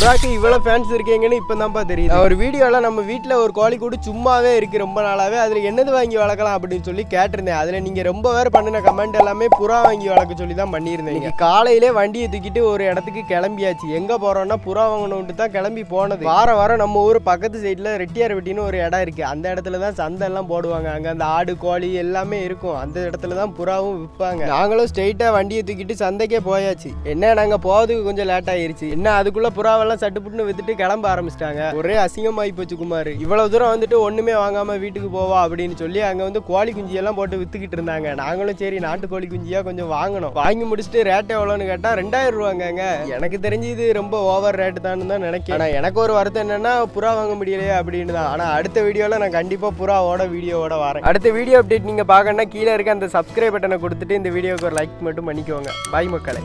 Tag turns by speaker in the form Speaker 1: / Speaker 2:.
Speaker 1: புறாக்கு இவ்வளவு ஃபேன்ஸ் இருக்கீங்கன்னு இப்போ தான்ப்பா தெரியுது. ஒரு வீடியோல நம்ம வீட்டில் ஒரு கோழி கூடு சும்மாவே இருக்கு ரொம்ப நாளாவே. அதில் என்னது வாங்கி வளர்க்கலாம் அப்படின்னு சொல்லி கேட்டிருந்தேன். அதில் நீங்கள் ரொம்ப பேர் பண்ணின கமெண்ட் எல்லாமே புறா வாங்கி வளர்க்க சொல்லி தான் பண்ணியிருந்தேன் காலையிலே வண்டியை தூக்கிட்டு ஒரு இடத்துக்கு கிளம்பியாச்சு. எங்கே போகிறோம்னா புறா வாங்கணுன்ட்டு தான் கிளம்பி போனது. வாரம் வாரம் நம்ம ஊர் பக்கத்து சைடில் ரெட்டியார் வெட்டின்னு ஒரு இடம் இருக்குது அந்த இடத்துல தான் சந்தை எல்லாம் போடுவாங்க. அங்கே அந்த ஆடு கோழி எல்லாமே இருக்கும். அந்த இடத்துல தான் புறாவும் விற்பாங்க. நாங்களும் ஸ்ட்ரெயிட்டாக வண்டியை தூக்கிட்டு சந்தைக்கே போயாச்சு. என்ன நாங்கள் போகிறதுக்கு கொஞ்சம் லேட் ஆயிருச்சு. என்ன அதுக்குள்ளே புறாவெல்லாம் சட்டுப்புட்டுன்னு வித்துட்டு கிளம்ப ஆரம்பிச்சிட்டாங்க. ஒரே அசிங்கமாகி போச்சு குமார். இவ்வளவு தூரம் வந்துட்டு ஒன்றுமே வாங்காமல் வீட்டுக்கு போவா அப்படின்னு சொல்லி அங்கே வந்து கோழி குஞ்சியெல்லாம் போட்டு வித்துக்கிட்டு இருந்தாங்க. நாங்களும் சரி நாட்டு கோழி குஞ்சியாக கொஞ்சம் வாங்கணும். வாங்கி முடிச்சுட்டு ரேட் எவ்வளோன்னு கேட்டால் ரெண்டாயிரம் ரூபாங்க எனக்கு தெரிஞ்சு இது ரொம்ப ஓவர் ரேட்டு தான் தான் நினைக்கிறேன். ஆனால் எனக்கு ஒரு வருத்தம் என்னன்னா புறா வாங்க முடியலையே அப்படின்னு தான். ஆனால் அடுத்த வீடியோவில் நான் கண்டிப்பாக புறாவோட வீடியோவோட வரேன். அடுத்த வீடியோ அப்டேட் நீங்கள் பார்க்கணுன்னா கீழே இருக்க அந்த சப்ஸ்கிரைப் பட்டனை கொடுத்துட்டு இந்த வீடியோவுக்கு ஒரு லைக் மட்டும் பண்ணிக்கோங்க. பாய் மக்களை.